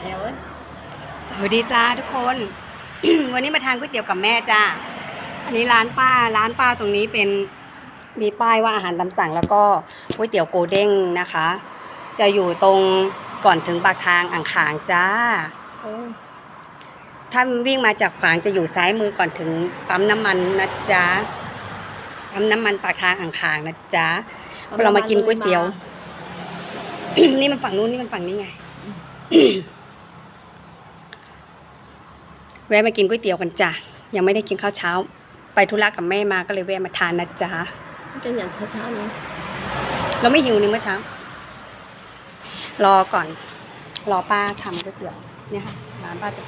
แถวเว้ยสวัสดีจ้าทุกคน วันนี้มาทานก๋วยเตี๋ยวกับแม่จ้าอันนี้ร้านป้าร้านป้าตรงนี้เป็นมีป้ายว่าอาหารตามสั่ง แล้วก็ก๋วยเตี๋ยวโกเด้งนะคะ จะอยู่ตรงก่อนถึงปากทางอ่างขางจ้าโอ้ยถ้าวิ่งมาจากฝางจะอยู่ซ้ายมือก่อนถึงปั๊มน้ำมันนะจ๊ะปั๊มน้ำมันปากทางอ่างขางนะจ๊ะเรามากินก๋วยเตี๋ยว นี่มันฝั่งนู้นนี่มันฝั่งนี้ไง แวะมากินก๋วยเตี๋ยวกันจ้ะยังไม่ได้กินข้าวเช้า ไปธุระกับแม่มาก็เลยแวะมาทานนะจ๊ะมันเป็นอย่างเช้าๆนี้เราไม่หิวนี่เมื่อเช้า รอก่อน รอป้าทำก๋วยเตี๋ยวเนี่ยค่ะร้านป้าจะ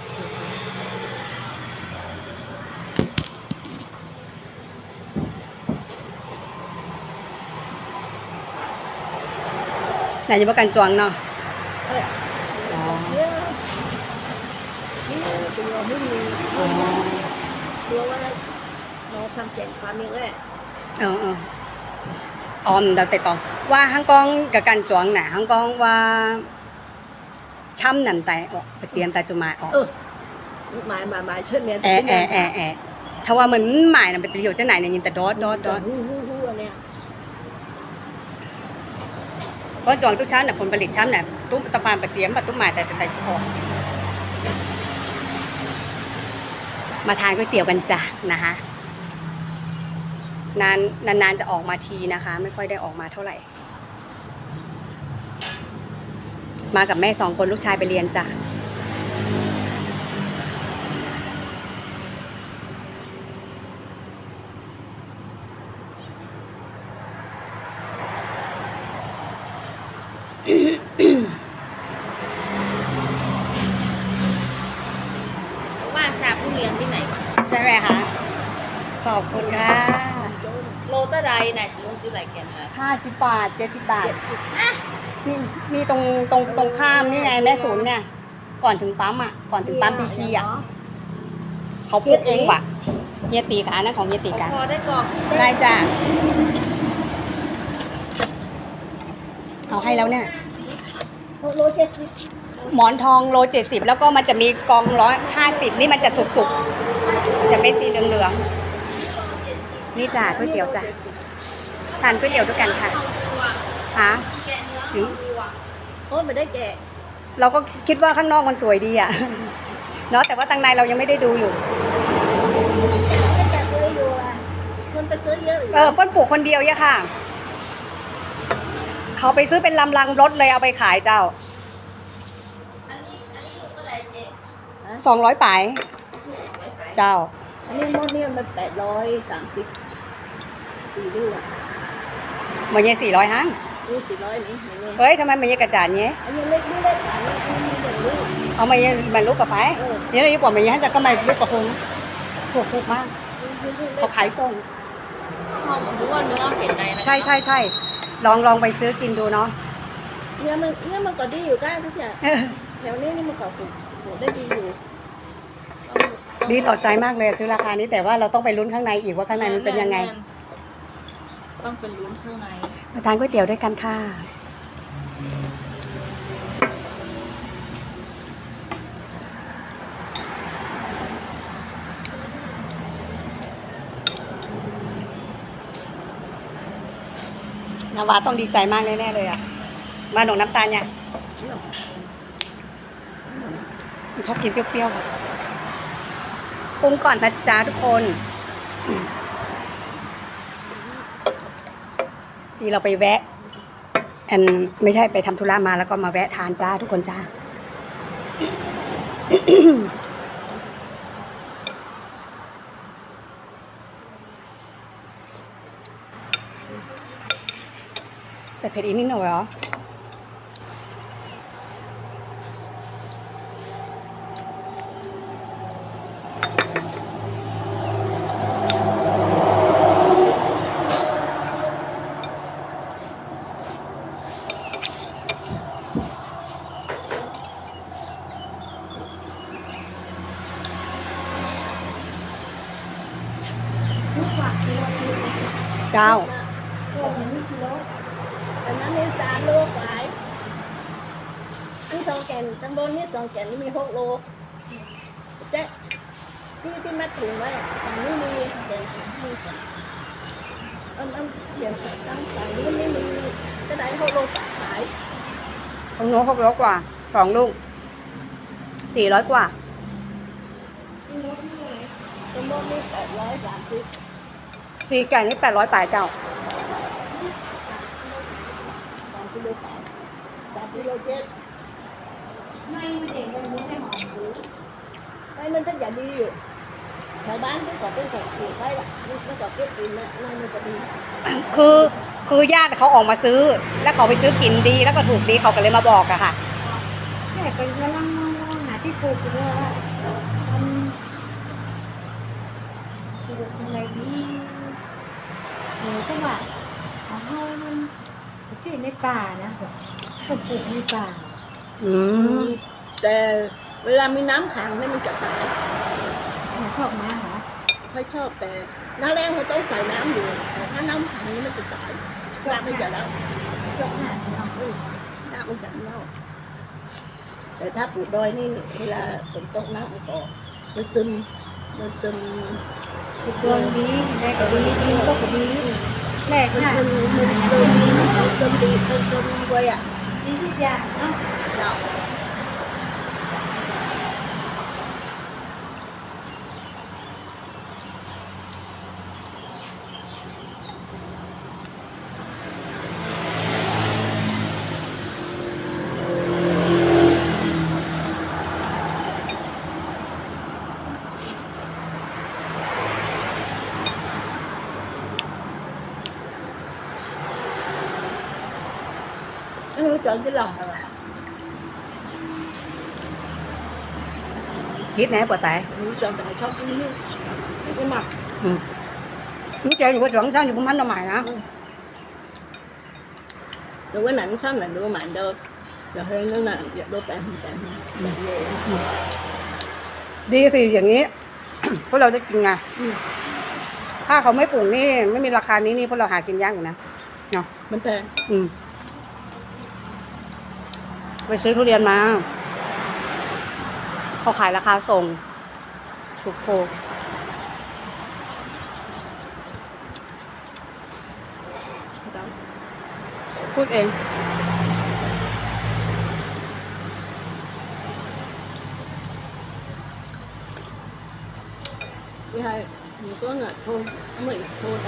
ไหนจะประกันจวงเนาะ เอ้ย อ๋อ เชื่อเชื่อ ตัวไม่มีตัวว่าเราทำแจงความยังไงเออเออออมเราติดต่อว่าฮังกองกับกันจวงน่ะฮังกองว่าช้ำนันไตออกปะเจียมตาจุมาออกหมายหมายหมายเชิดเมียแอแอแอแอถ้าว่าเหมันหมายน่ะเป็นประโยชน์จะไหนเนี่ยยินแต่ดอดดอดดอดฮู้ฮู้ฮู้อันเนี้ยก็จวงทุกชั้นน่ะผลผลิตช้ำน่ะตุ้มตะปานปะเจียมปะตุ้มหมายแต่แต่แต่ออก มาทานก๋วยเตี๋ยวกันจ้ะนะคะนานนานๆจะออกมาทีนะคะ ไม่ค่อยได้ออกมาเท่าไหร่ มากับแม่สองคนลูกชายไปเรียนจ้ะ ว่าซาผู้เลี้ยงที่ไหนวะ ใช่ไหมคะ ขอบคุณค่ะ โลเตอร์ใดไหนซื้อซื้ออะไรแกนมาห้าสิบบาทเจ็ดสิบบาทเจ็ดสิบนี่นี่ตรงตรงตรงข้ามนี่ไงแม่ศูนย์เนี่ย ก่อนถึงปั๊มอะ ก่อนถึงปั๊มพีทีอะ เขาปลูกเองว่ะเฮียตีกานะของเฮียตีกาพอได้กรอกได้จ้าเอาให้แล้วเนี่ย โลเจ็ดสิบหมอนทองโลเจ็ดสิบแล้วก็มันจะมีกองร้อยห้าสิบนี่มันจะสุกๆ จะเป็นสีเหลืองๆ นี่จ้าก๋วยเตี๋ยวจ้าทานก๋วยเตี๋ยวด้วยกันค่ะฮะถึงโอ้ยไม่ได้แกะ เราก็คิดว่าข้างนอกมันสวยดีอะ เนาะแต่ว่าตังในเรายังไม่ได้ดูอยู่ไม่แกะซื้ออยู่อะคนไปซื้อเยอะหรือเออเปิ้ลปลูกคนเดียวเนี่ยค่ะ เขาไปซื้อเป็นลำลังรถเลยเอาไปขายเจ้าอันนี้อันนี้ถูกเท่าไหร่เจ๊สองร้อยปลาย เจ้า อันนี้มดเนี่ยมันแปดร้อยสามสิบ สี่ลูกอะมันยังสี่ร้อยห้างนี่สี่ร้อยนี่อย่างเงี้ยเฮ้ยทำไมมันยังกระจาดเนี้ยอันนี้เล็กลูกเล็กอันนี้อันนี้มันลูกเอามายังมันลูกกับไฟเออ เนี่ยเราอยู่ปอดมันยังจะก็มาลูกกับคงถูกถูกมากลูกเล็กเขาขายส่ง หอมรู้ว่าเนื้อเห็นในนะใช่ใช่ใช่ลองลองไปซื้อกินดูเนาะ เนื้อมันเนื้อมันก็ดีอยู่ก้าทุกอย่างแถวนี้นี่มันก็ปลูกปลูกได้ดีอยู่ดีต่อใจมากเลยซื้อราคานี้แต่ว่าเราต้องไปลุ้นข้างในอีกว่าข้างในมันเป็นยังไง ต้องเป็นลุ้นข้างในมาทานก๋วยเตี๋ยวด้วยกันค่ะ นาวาต้องดีใจมากแน่ๆเลยอะ มาหนองน้ำตาลเนี่ยชอบกินเปรี้ยวๆแบบปรุงก่อนนะจ๊ะทุกคนอืม ที่เราไปแวะอันไม่ใช่ไปทำธุระมาแล้วก็มาแวะทานจ้าทุกคนจ้าใส่เผ็ดอีกนิดหน่อยเหรอ ซื้อฝากกิโลที่สิบ เจ้าตัวนี้กิโลอันนั้นนี่สามโลกว่าอันนี่สองแกนข้างบนนี่สองแกนนี่มีหกโลเจ๊ที่ที่มัดถุงไว้ฝั่งนี้มีแกนมีสองอันอันเปลี่ยนตั้งฝั่งนี้มันไม่มีจะได้หกโลตัดขายของหนูหกร้อยกว่าสองลูกสี่ร้อยกว่าข้างบนนี่แปดร้อยสามสิบ สี่แก่นี่แปดร้อยปลายเจ้าสามกิโลสามสามกิโลเจ็ดไม่มันเด็กมันไม่ใช่หมอซื้อไม่มันต้องอย่าดีอยู่แถวบ้านก็ก่อเป็นสองขูดไว้ละนี่ก็ก่อเก็บกินนะนั่นมันจะดีคือคือญาติเขาออกมาซื้อ แล้วเขาไปซื้อกินดีแล้วก็ถูกดีเขาก็เลยมาบอกอะค่ะแต่ก็กำลังมองหาที่ปลูกอยู่ว่ามันปลูกอะไรดี เหนือจังหวัดของเฮามันที่ในป่านะคนปลูกในป่าอืมแต่เวลามีน้ำขังเนี่ยมันจะตายหนูชอบมากเหรอค่อยชอบแต่หน้าแรงมันต้องใส่น้ำอยู่ แต่ถ้าน้ำขังนี่มันจะตายน้ำมันจะเน่าชอบหาเนาะอืมน้ำมันจะเน่าแต่ถ้าปลูกดอยนี่เวลาฝนตกน้ำมันก็มันซึม มันซึมปลูกดวงดีได้ก็ดีดีก็ก็ดีแรกมันค่ะ ซึมมันซึมมันซึมดีมันซึมไว้อะดีทุกอย่างเนาะเน่าไม่รู้จนที่หลังอะไรคิดไหนปวดตายไม่รู้จนแต่ชอบกินนี่ไม่หมักอืมนี่เจออยู่บนสองช่างอยู่บนพันละหมายนะ đối với nãy xong là đua mạnh đâu rồi hơn nữa là dạ đua bạn bạn bạn về ดีสิอย่างนี้พวกเราได้กินไง ừ. ถ้าเขาไม่ปลูกนี่ ไม่มีราคานี้นี่พวกเราหากินยากอยู่นะเนาะ bên tề อืม ไปซื้อทุเรียนมาเขาขายราคาส่ง ถูกถูกพูดเองไม่ใหลือตอ你说我偷没偷的，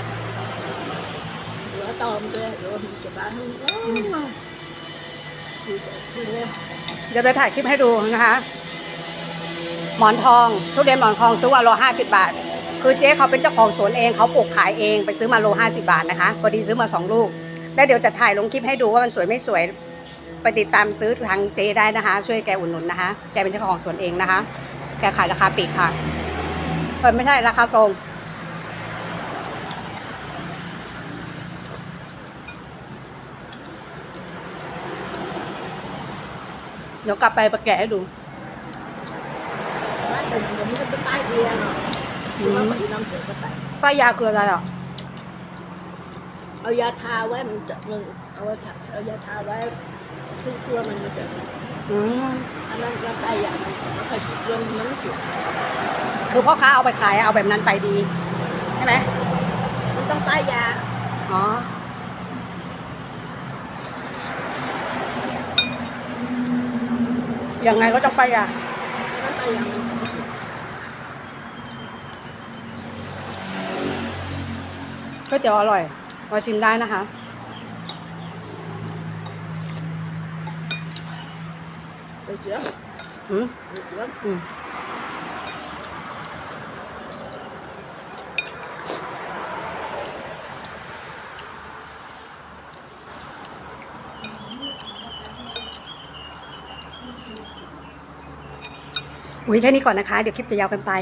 我倒霉，我就把他们。 เดี๋ยวไปถ่ายคลิปให้ดูนะคะ หมอนทอง ทุเรียนหมอนทองซื้อมาโลห้าสิบาท คือเจ๊เขาเป็นเจ้าของสวนเองเขาปลูกขายเองไปซื้อมาโลห้าสิบาทนะคะพอดีซื้อมาสองลูก แล้วเดี๋ยวจะถ่ายลงคลิปให้ดูว่ามันสวยไม่สวย ไปติดตามซื้อทางเจ๊ได้นะคะ ช่วยแกอุดหนุนนะคะ แกเป็นเจ้าของสวนเองนะคะ แกขายราคาปลีกค่ะเออไม่ใช่ราคาตรง ดี๋ยวกลับไปประแกะให้ดู bán từng những cái cái tay kia nè nhưng mà bị năm triệu cái tay ป้ายาคืออะไรอะ เอายาทาไว้มันจะมันเอาไว้ทาเอายาทาไว้ทุกตัวมันมันจะสุกอืม อันนั้นก็ใครอยากมันจะไม่ค่อยสุกเรื่องมันไม่สุกคือพ่อค้าเอาไปขายเอาแบบนั้นไปดี ใช่ไหมมันต้องป้ายยา อ๋อ ยังไงก็ต้องไปอะมันป้ายยามันจะไม่สุกก๋วยเตี๋ยวอร่อยมาชิมได้นะคะ được chưa อืม được chưa อืมอุ้ ยแค่นี้ก่อนนะคะ เดี๋ยวคลิปจะยาวกันไป